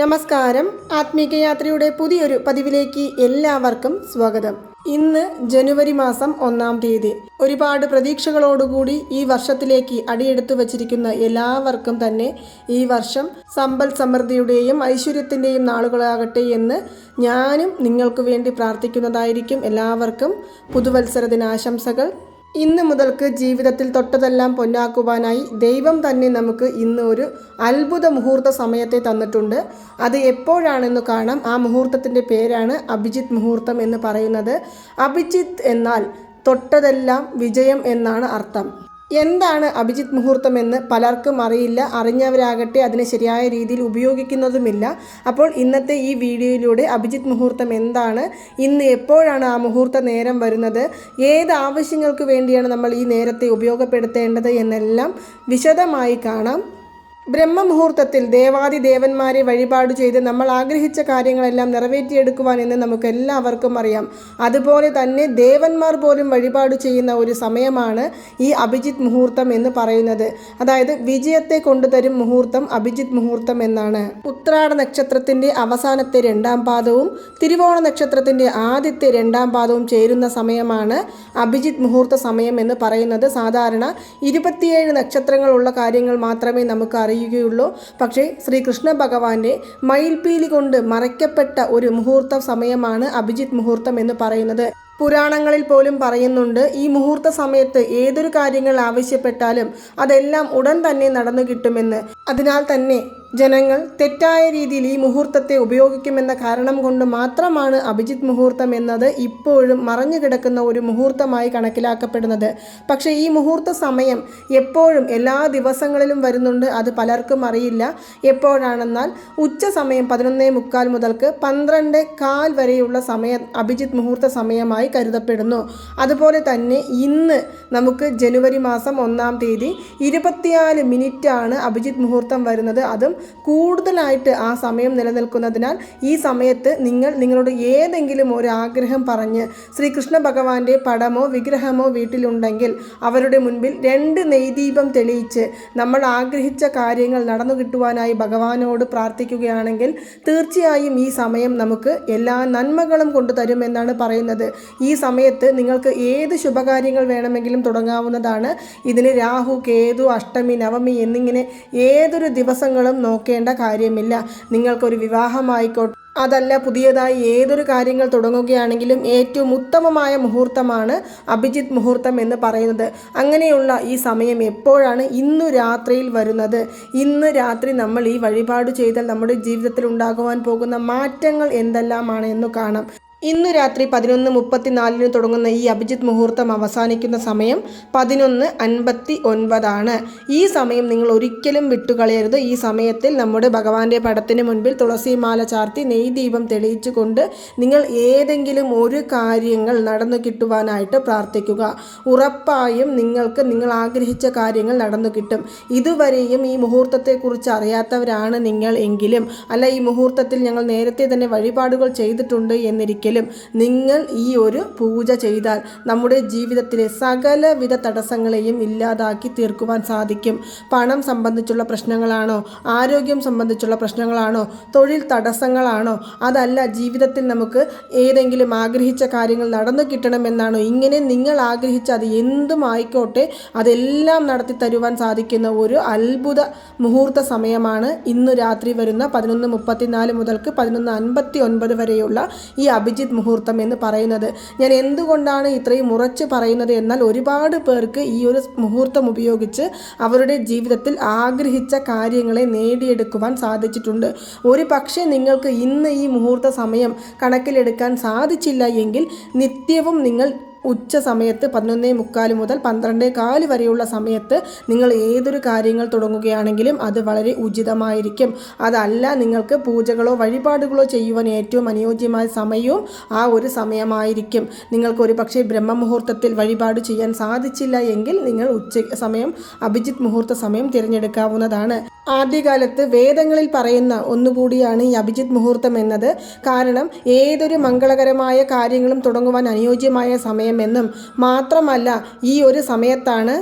നമസ്കാരം. ആത്മീക യാത്രയുടെ പുതിയൊരു പതിവിലേക്ക് എല്ലാവർക്കും സ്വാഗതം. ഇന്ന് ജനുവരി മാസം ഒന്നാം തീയതി. ഒരുപാട് പ്രതീക്ഷകളോടുകൂടി ഈ വർഷത്തിലേക്ക് അടിയെടുത്തു വച്ചിരിക്കുന്ന എല്ലാവർക്കും തന്നെ ഈ വർഷം സമ്പൽ സമൃദ്ധിയുടെയും ഐശ്വര്യത്തിന്റെയും നാളുകളാകട്ടെ എന്ന് ഞാനും നിങ്ങൾക്ക് വേണ്ടി പ്രാർത്ഥിക്കുന്നതായിരിക്കും എല്ലാവർക്കും പുതുവത്സര ദിനാശംസകൾ. ഇന്ന് മുതൽക്ക് ജീവിതത്തിൽ തൊട്ടതെല്ലാം പൊന്നാക്കുവാനായി ദൈവം തന്നെ നമുക്ക് ഇന്ന് ഒരു അത്ഭുത മുഹൂർത്ത സമയത്തെ തന്നിട്ടുണ്ട്. അത് എപ്പോഴാണെന്ന് കാണാം. ആ മുഹൂർത്തത്തിന്റെ പേരാണ് അഭിജിത്ത് മുഹൂർത്തം എന്ന് പറയുന്നത്. അഭിജിത്ത് എന്നാൽ തൊട്ടതെല്ലാം വിജയം എന്നാണ് അർത്ഥം. എന്താണ് അഭിജിത്ത് മുഹൂർത്തം എന്ന് പലർക്കും അറിയില്ല അറിഞ്ഞവരാകട്ടെ അതിനെ ശരിയായ രീതിയിൽ ഉപയോഗിക്കുന്നതുമില്ല. അപ്പോൾ ഇന്നത്തെ ഈ വീഡിയോയിലൂടെ അഭിജിത്ത് മുഹൂർത്തം എന്താണ് ഇന്ന് എപ്പോഴാണ് ആ മുഹൂർത്ത നേരം വരുന്നത് ഏത് ആവശ്യങ്ങൾക്ക് വേണ്ടിയാണ് നമ്മൾ ഈ നേരത്തെ ഉപയോഗപ്പെടുത്തേണ്ടത് എന്നെല്ലാം വിശദമായി കാണാം. ബ്രഹ്മമുഹൂർത്തത്തിൽ ദേവാദി ദേവന്മാരെ വഴിപാട് ചെയ്ത് നമ്മൾ ആഗ്രഹിച്ച കാര്യങ്ങളെല്ലാം നിറവേറ്റിയെടുക്കുവാൻ എന്ന് നമുക്ക് എല്ലാവർക്കും അറിയാം. അതുപോലെ തന്നെ ദേവന്മാർ പോലും വഴിപാട് ചെയ്യുന്ന ഒരു സമയമാണ് ഈ അഭിജിത് മുഹൂർത്തം എന്ന് പറയുന്നത്. അതായത് വിജയത്തെ കൊണ്ടുതരും മുഹൂർത്തം അഭിജിത് മുഹൂർത്തം എന്നാണ്. ഉത്രാട നക്ഷത്രത്തിന്റെ അവസാനത്തെ രണ്ടാം പാദവും തിരുവോണ നക്ഷത്രത്തിന്റെ ആദ്യത്തെ രണ്ടാം പാദവും ചേരുന്ന സമയമാണ് അഭിജിത് മുഹൂർത്ത സമയം എന്ന് പറയുന്നത്. സാധാരണ ഇരുപത്തിയേഴ് നക്ഷത്രങ്ങളുള്ള കാര്യങ്ങൾ മാത്രമേ നമുക്ക് അറിയുകയുള്ളൂ പക്ഷേ ശ്രീകൃഷ്ണ ഭഗവാന്റെ മയിൽപീലി കൊണ്ട് മറയ്ക്കപ്പെട്ട ഒരു മുഹൂർത്ത സമയമാണ് അഭിജിത്ത് മുഹൂർത്തം എന്ന് പറയുന്നത്. പുരാണങ്ങളിൽ പോലും പറയുന്നുണ്ട് ഈ മുഹൂർത്ത സമയത്ത് ഏതൊരു കാര്യങ്ങൾ ആവശ്യപ്പെട്ടാലും അതെല്ലാം ഉടൻ തന്നെ നടന്നു കിട്ടുമെന്ന്. അതിനാൽ തന്നെ ജനങ്ങൾ തെറ്റായ രീതിയിൽ ഈ മുഹൂർത്തത്തെ ഉപയോഗിക്കുമെന്ന കാരണം കൊണ്ട് മാത്രമാണ് അഭിജിത്ത് മുഹൂർത്തം എന്നത് ഇപ്പോഴും മറഞ്ഞു കിടക്കുന്ന ഒരു മുഹൂർത്തമായി കണക്കിലാക്കപ്പെടുന്നത്. പക്ഷേ ഈ മുഹൂർത്ത സമയം എപ്പോഴും എല്ലാ ദിവസങ്ങളിലും വരുന്നുണ്ട്. അത് പലർക്കും അറിയില്ല. എപ്പോഴാണെന്നാൽ ഉച്ച സമയം പതിനൊന്നേ മുക്കാൽ മുതൽക്ക് പന്ത്രണ്ട് കാൽ വരെയുള്ള സമയം അഭിജിത്ത് മുഹൂർത്ത സമയമായി കരുതപ്പെടുന്നു. അതുപോലെ തന്നെ ഇന്ന് നമുക്ക് ജനുവരി മാസം ഒന്നാം തീയതി ഇരുപത്തിനാല് മിനിറ്റാണ് അഭിജിത്ത് മുഹൂർത്തം വരുന്നത് അതും കൂടുതലായിട്ട് ആ സമയം നിലനിൽക്കുന്നതിനാൽ ഈ സമയത്ത് നിങ്ങൾ നിങ്ങളുടെ ഏതെങ്കിലും ഒരു ആഗ്രഹം പറഞ്ഞ് ശ്രീകൃഷ്ണ ഭഗവാന്റെ പടമോ വിഗ്രഹമോ വീട്ടിലുണ്ടെങ്കിൽ അവരുടെ മുൻപിൽ രണ്ട് നെയ്ദീപം തെളിയിച്ച് നമ്മൾ ആഗ്രഹിച്ച കാര്യങ്ങൾ നടന്നു കിട്ടുവാനായി ഭഗവാനോട് പ്രാർത്ഥിക്കുകയാണെങ്കിൽ തീർച്ചയായും ഈ സമയം നമുക്ക് എല്ലാ നന്മകളും കൊണ്ടു തരുമെന്നാണ് പറയുന്നത്. ഈ സമയത്ത് നിങ്ങൾക്ക് ഏത് ശുഭകാര്യങ്ങൾ വേണമെങ്കിലും തുടങ്ങാവുന്നതാണ്. ഇതിന് രാഹു കേതു അഷ്ടമി നവമി എന്നിങ്ങനെ ഏതൊരു ദിവസങ്ങളും നോക്കേണ്ട കാര്യമില്ല. നിങ്ങൾക്കൊരു വിവാഹമായിക്കോട്ടെ. അതല്ല പുതിയതായി ഏതൊരു കാര്യങ്ങൾ തുടങ്ങുകയാണെങ്കിലും ഏറ്റവും ഉത്തമമായ മുഹൂർത്തമാണ് അഭിജിത്ത് മുഹൂർത്തം എന്ന് പറയുന്നത്. അങ്ങനെയുള്ള ഈ സമയം എപ്പോഴാണ് ഇന്നു രാത്രിയിൽ വരുന്നത്? ഇന്ന് രാത്രി നമ്മൾ ഈ വഴിപാട് ചെയ്താൽ നമ്മുടെ ജീവിതത്തിൽ ഉണ്ടാകുവാൻ പോകുന്ന മാറ്റങ്ങൾ എന്തെല്ലാമാണ് എന്ന് കാണാം. ഇന്നു രാത്രി പതിനൊന്ന് മുപ്പത്തിനാലിന് തുടങ്ങുന്ന ഈ അഭിജിത്ത് മുഹൂർത്തം അവസാനിക്കുന്ന സമയം പതിനൊന്ന് അൻപത്തി ഒൻപതാണ്. ഈ സമയം നിങ്ങൾ ഒരിക്കലും വിട്ടുകളയരുത്. ഈ സമയത്തിൽ നമ്മുടെ ഭഗവാന്റെ പടത്തിന് മുൻപിൽ തുളസിമാല ചാർത്തി നെയ്ദീപം തെളിയിച്ചുകൊണ്ട് നിങ്ങൾ ഏതെങ്കിലും ഒരു കാര്യങ്ങൾ നടന്നു കിട്ടുവാനായിട്ട് പ്രാർത്ഥിക്കുക. ഉറപ്പായും നിങ്ങൾക്ക് നിങ്ങൾ ആഗ്രഹിച്ച കാര്യങ്ങൾ നടന്നു കിട്ടും. ഇതുവരെയും ഈ മുഹൂർത്തത്തെക്കുറിച്ച് അറിയാത്തവരാണ് നിങ്ങൾ എങ്കിലും. അല്ല ഈ മുഹൂർത്തത്തിൽ ഞങ്ങൾ നേരത്തെ തന്നെ വഴിപാടുകൾ ചെയ്തിട്ടുണ്ട് എന്നിരിക്കലും നിങ്ങൾ ഈ ഒരു പൂജ ചെയ്താൽ നമ്മുടെ ജീവിതത്തിലെ സകലവിധ തടസ്സങ്ങളെയും ഇല്ലാതാക്കി തീർക്കുവാൻ സാധിക്കും. പണം സംബന്ധിച്ചുള്ള പ്രശ്നങ്ങളാണോ? ആരോഗ്യം സംബന്ധിച്ചുള്ള പ്രശ്നങ്ങളാണോ? തൊഴിൽ തടസ്സങ്ങളാണോ? അതല്ല ജീവിതത്തിൽ നമുക്ക് ഏതെങ്കിലും ആഗ്രഹിച്ച കാര്യങ്ങൾ നടന്നു കിട്ടണമെന്നാണോ? ഇങ്ങനെ നിങ്ങൾ ആഗ്രഹിച്ച അത് എന്തും ആയിക്കോട്ടെ അതെല്ലാം നടത്തി തരുവാൻ സാധിക്കുന്ന ഒരു അത്ഭുത മുഹൂർത്ത സമയമാണ് ഇന്ന് രാത്രി വരുന്ന പതിനൊന്ന് മുപ്പത്തിനാല് മുതൽക്ക് പതിനൊന്ന് അൻപത്തി ഒൻപത് വരെയുള്ള ഈ അഭിജിത്ത് മുഹൂർത്തം എന്ന് പറയുന്നത്. ഞാൻ എന്തുകൊണ്ടാണ് ഇത്രയും ഉറച്ച് പറയുന്നത്? എന്നാൽ ഒരുപാട് പേർക്ക് ഈ ഒരു മുഹൂർത്തം ഉപയോഗിച്ച് അവരുടെ ജീവിതത്തിൽ ആഗ്രഹിച്ച കാര്യങ്ങളെ നേടിയെടുക്കുവാൻ സാധിച്ചിട്ടുണ്ട്. ഒരു പക്ഷേ നിങ്ങൾക്ക് ഇന്ന് ഈ മുഹൂർത്ത സമയം കണക്കിലെടുക്കാൻ സാധിച്ചില്ല എങ്കിൽ നിത്യവും നിങ്ങൾ ഉച്ച സമയത്ത് പതിനൊന്നേ മുക്കാൽ മുതൽ പന്ത്രണ്ടേ കാൽ വരെയുള്ള സമയത്ത് നിങ്ങൾ ഏതൊരു കാര്യങ്ങൾ തുടങ്ങുകയാണെങ്കിലും അത് വളരെ ഉചിതമായിരിക്കും. അതല്ല നിങ്ങൾക്ക് പൂജകളോ വഴിപാടുകളോ ചെയ്യുവാൻ ഏറ്റവും അനുയോജ്യമായ സമയവും ആ ഒരു സമയമായിരിക്കും. നിങ്ങൾക്ക് ഒരു പക്ഷേ ബ്രഹ്മമുഹൂർത്തത്തിൽ വഴിപാട് ചെയ്യാൻ സാധിച്ചില്ല എങ്കിൽ നിങ്ങൾ ഉച്ച സമയം അഭിജിത് മുഹൂർത്ത സമയം തിരഞ്ഞെടുക്കാവുന്നതാണ്. ആദ്യകാലത്ത് വേദങ്ങളിൽ പറയുന്ന ഒന്നുകൂടിയാണ് ഈ അഭിജിത് മുഹൂർത്തം എന്നത്. കാരണം ഏതൊരു മംഗളകരമായ കാര്യങ്ങളും തുടങ്ങുവാൻ അനുയോജ്യമായ സമയമെന്നും മാത്രമല്ല ഈ ഒരു സമയത്താണ്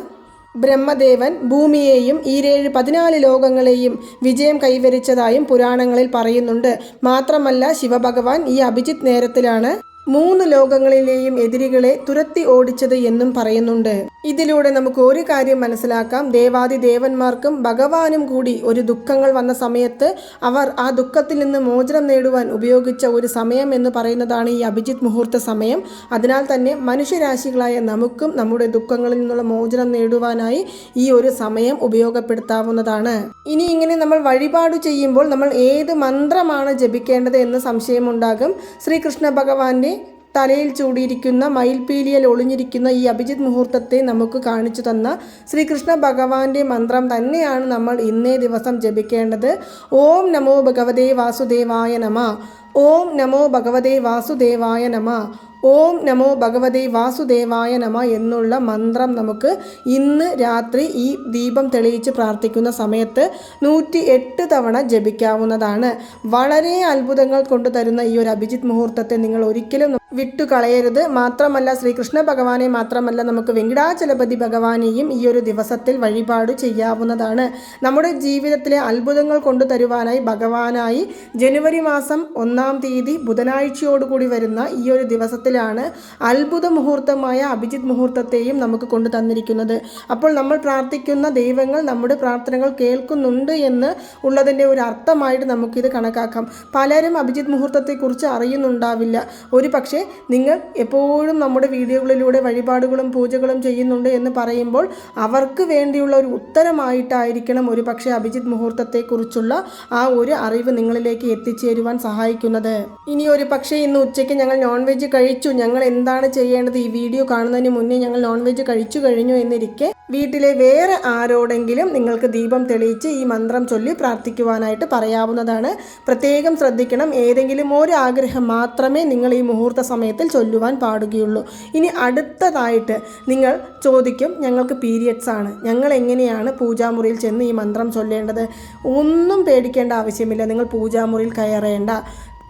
ബ്രഹ്മദേവൻ ഭൂമിയെയും ഈരേഴ് പതിനാല് ലോകങ്ങളെയും വിജയം കൈവരിച്ചതായും പുരാണങ്ങളിൽ പറയുന്നുണ്ട്. മാത്രമല്ല ശിവഭഗവാൻ ഈ അഭിജിത് നേരത്തിലാണ് മൂന്ന് ലോകങ്ങളിലെയും എതിരികളെ തുരത്തി ഓടിച്ചത് എന്നും പറയുന്നുണ്ട്. ഇതിലൂടെ നമുക്ക് ഒരു കാര്യം മനസ്സിലാക്കാം. ദേവാദി ദേവന്മാർക്കും ഭഗവാനും കൂടി ഒരു ദുഃഖങ്ങൾ വന്ന സമയത്ത് അവർ ആ ദുഃഖത്തിൽ നിന്ന് മോചനം നേടുവാൻ ഉപയോഗിച്ച ഒരു സമയം എന്ന് പറയുന്നതാണ് ഈ അഭിജിത് മുഹൂർത്ത സമയം. അതിനാൽ തന്നെ മനുഷ്യരാശികളായ നമുക്കും നമ്മുടെ ദുഃഖങ്ങളിൽ നിന്നുള്ള മോചനം നേടുവാനായി ഈ ഒരു സമയം ഉപയോഗപ്പെടുത്താവുന്നതാണ്. ഇനി ഇങ്ങനെ നമ്മൾ വഴിപാട് ചെയ്യുമ്പോൾ നമ്മൾ ഏത് മന്ത്രമാണ് ജപിക്കേണ്ടത് എന്ന് സംശയമുണ്ടാകും. ശ്രീകൃഷ്ണ ഭഗവാന്റെ തലയിൽ ചൂടിയിരിക്കുന്ന മയിൽപീലിയിൽ ഒളിഞ്ഞിരിക്കുന്ന ഈ അഭിജിത് മുഹൂർത്തത്തെ നമുക്ക് കാണിച്ചു തന്ന ശ്രീകൃഷ്ണ ഭഗവാന്റെ മന്ത്രം തന്നെയാണ് നമ്മൾ ഇന്നേ ദിവസം ജപിക്കേണ്ടത്. ഓം നമോ ഭഗവതേ വാസുദേവായ നമ. ഓം നമോ ഭഗവതേ വാസുദേവായ നമ. ഓം നമോ ഭഗവതേ വാസുദേവായ നമ എന്നുള്ള മന്ത്രം നമുക്ക് ഇന്ന് രാത്രി ഈ ദീപം തെളിയിച്ച് പ്രാർത്ഥിക്കുന്ന സമയത്ത് നൂറ്റി എട്ട് തവണ ജപിക്കാവുന്നതാണ്. വളരെ അത്ഭുതങ്ങൾ കൊണ്ടു തരുന്ന ഈ ഒരു അഭിജിത് മുഹൂർത്തത്തെ നിങ്ങൾ ഒരിക്കലും വിട്ടുകളയരുത്. മാത്രമല്ല ശ്രീകൃഷ്ണ ഭഗവാനെ മാത്രമല്ല നമുക്ക് വെങ്കിടാചലപതി ഭഗവാനെയും ഈ ഒരു ദിവസത്തിൽ വഴിപാട് ചെയ്യാവുന്നതാണ്. നമ്മുടെ ജീവിതത്തിലെ അത്ഭുതങ്ങൾ കൊണ്ടു തരുവാനായി ഭഗവാനായി ജനുവരി മാസം ഒന്നാം തീയതി ബുധനാഴ്ചയോടുകൂടി വരുന്ന ഈ ഒരു ദിവസത്തിലാണ് അത്ഭുത മുഹൂർത്തമായ അഭിജിത് മുഹൂർത്തത്തെയും നമുക്ക് കൊണ്ടു തന്നിരിക്കുന്നത്. അപ്പോൾ നമ്മൾ പ്രാർത്ഥിക്കുന്ന ദൈവങ്ങൾ നമ്മുടെ പ്രാർത്ഥനകൾ കേൾക്കുന്നുണ്ട് എന്ന് ഉള്ളതിന്റെ ഒരു അർത്ഥമായിട്ട് നമുക്കിത് കണക്കാക്കാം. പലരും അഭിജിത് മുഹൂർത്തത്തെക്കുറിച്ച് അറിയുന്നുണ്ടാവില്ല. ഒരു പക്ഷേ നിങ്ങൾ എപ്പോഴും നമ്മുടെ വീഡിയോകളിലൂടെ വഴിപാടുകളും പൂജകളും ചെയ്യുന്നുണ്ട് എന്ന് പറയുമ്പോൾ അവർക്ക് വേണ്ടിയുള്ള ഒരു ഉത്തരമായിട്ടായിരിക്കണം ഒരു പക്ഷേ അഭിജിത് മുഹൂർത്തത്തെക്കുറിച്ചുള്ള ആ ഒരു അറിവ് നിങ്ങളിലേക്ക് എത്തിച്ചേരുവാൻ സഹായിക്കുന്നത്. ഇനി ഒരു പക്ഷേ ഇന്ന് ഉച്ചയ്ക്ക് ഞങ്ങൾ നോൺ വെജ് ഞങ്ങൾ എന്താണ് ചെയ്യേണ്ടത്? ഈ വീഡിയോ കാണുന്നതിന് മുന്നേ ഞങ്ങൾ നോൺ വെജ് കഴിച്ചു കഴിഞ്ഞു എന്നിരിക്കെ വീട്ടിലെ വേറെ ആരോടെങ്കിലും നിങ്ങൾക്ക് ദീപം തെളിയിച്ച് ഈ മന്ത്രം ചൊല്ലി പ്രാർത്ഥിക്കുവാനായിട്ട് പറയാവുന്നതാണ്. പ്രത്യേകം ശ്രദ്ധിക്കണം. ഏതെങ്കിലും ഒരു ആഗ്രഹം മാത്രമേ നിങ്ങൾ ഈ മുഹൂർത്ത സമയത്തിൽ ചൊല്ലുവാൻ പാടുകയുള്ളൂ. ഇനി അടുത്തതായിട്ട് നിങ്ങൾ ചോദിക്കും ഞങ്ങൾക്ക് പീരിയഡ്സ് ആണ്. ഞങ്ങൾ എങ്ങനെയാണ് പൂജാമുറിയിൽ ചെന്ന് ഈ മന്ത്രം ചൊല്ലേണ്ടത്? ഒന്നും പേടിക്കേണ്ട ആവശ്യമില്ല. നിങ്ങൾ പൂജാമുറിയിൽ കയറേണ്ട.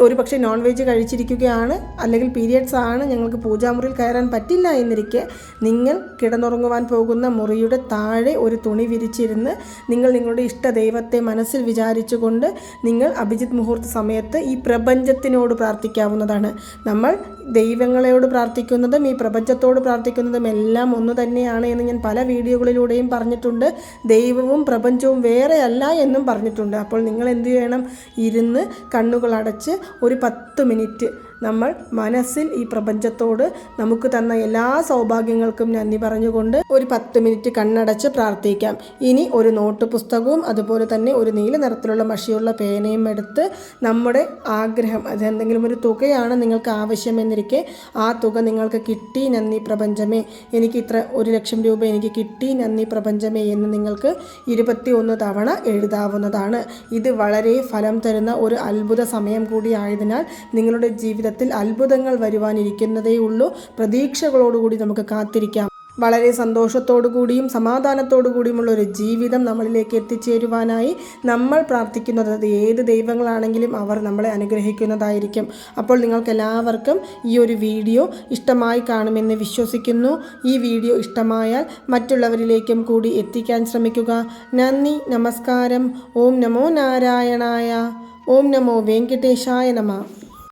ഒരു പക്ഷേ നോൺ വെജ് കഴിച്ചിരിക്കുകയാണ് അല്ലെങ്കിൽ പീരിയഡ്സ് ആണ് ഞങ്ങൾക്ക് പൂജാമുറിയിൽ കയറാൻ പറ്റില്ല എന്നിരിക്കെ നിങ്ങൾ കിടന്നുറങ്ങുവാൻ പോകുന്ന മുറിയുടെ താഴെ ഒരു തുണി വിരിച്ചിരുന്ന് നിങ്ങൾ നിങ്ങളുടെ ഇഷ്ട ദൈവത്തെ മനസ്സിൽ വിചാരിച്ചുകൊണ്ട് നിങ്ങൾ അഭിജിത് മുഹൂർത്ത സമയത്ത് ഈ പ്രപഞ്ചത്തിനോട് പ്രാർത്ഥിക്കാവുന്നതാണ്. നമ്മൾ ദൈവങ്ങളോട് പ്രാർത്ഥിക്കുന്നതും ഈ പ്രപഞ്ചത്തോട് പ്രാർത്ഥിക്കുന്നതും എല്ലാം ഒന്ന് തന്നെയാണ് എന്ന് ഞാൻ പല വീഡിയോകളിലൂടെയും പറഞ്ഞിട്ടുണ്ട്. ദൈവവും പ്രപഞ്ചവും വേറെയല്ല എന്നും പറഞ്ഞിട്ടുണ്ട്. അപ്പോൾ നിങ്ങൾ എന്ത് ചെയ്യണം? ഇരുന്ന് കണ്ണുകൾ അടച്ച് ഒരു പത്ത് മിനിറ്റ് നമ്മൾ മനസ്സിൽ ഈ പ്രപഞ്ചത്തോട് നമുക്ക് തന്ന എല്ലാ സൗഭാഗ്യങ്ങൾക്കും നന്ദി പറഞ്ഞുകൊണ്ട് ഒരു പത്ത് മിനിറ്റ് കണ്ണടച്ച് പ്രാർത്ഥിക്കാം. ഇനി ഒരു നോട്ട് പുസ്തകവും അതുപോലെ തന്നെ ഒരു നീല നിറത്തിലുള്ള മഷിയുള്ള പേനയും എടുത്ത് നമ്മുടെ ആഗ്രഹം അതെന്തെങ്കിലും ഒരു തുകയാണ് നിങ്ങൾക്ക് ആവശ്യമെന്നിരിക്കെ ആ തുക നിങ്ങൾക്ക് കിട്ടി നന്ദി പ്രപഞ്ചമേ. എനിക്ക് ഇത്ര ഒരു ലക്ഷം രൂപ എനിക്ക് കിട്ടി നന്ദി പ്രപഞ്ചമേ എന്ന് നിങ്ങൾക്ക് ഇരുപത്തി ഒന്ന് തവണ എഴുതാവുന്നതാണ്. ഇത് വളരെ ഫലം തരുന്ന ഒരു അത്ഭുത സമയം കൂടിയായതിനാൽ നിങ്ങളുടെ നിങ്ങളുടെ ജീവിതത്തിൽ അത്ഭുതങ്ങൾ വരുവാനിരിക്കുന്നതേ ഉള്ളൂ പ്രതീക്ഷകളോടുകൂടി നമുക്ക് കാത്തിരിക്കാം. വളരെ സന്തോഷത്തോടു കൂടിയും സമാധാനത്തോടു കൂടിയുമുള്ള ഒരു ജീവിതം നമ്മളിലേക്ക് എത്തിച്ചേരുവാനായി നമ്മൾ പ്രാർത്ഥിക്കുന്നത് അത് ഏത് ദൈവങ്ങളാണെങ്കിലും അവർ നമ്മളെ അനുഗ്രഹിക്കുന്നതായിരിക്കും. അപ്പോൾ നിങ്ങൾക്ക് എല്ലാവർക്കും ഈ ഒരു വീഡിയോ ഇഷ്ടമായി കാണുമെന്ന് വിശ്വസിക്കുന്നു. ഈ വീഡിയോ ഇഷ്ടമായാൽ മറ്റുള്ളവരിലേക്കും കൂടി എത്തിക്കാൻ ശ്രമിക്കുക. നന്ദി നമസ്കാരം. ഓം നമോ നാരായണായ. ഓം നമോ വെങ്കടേശായ നമ.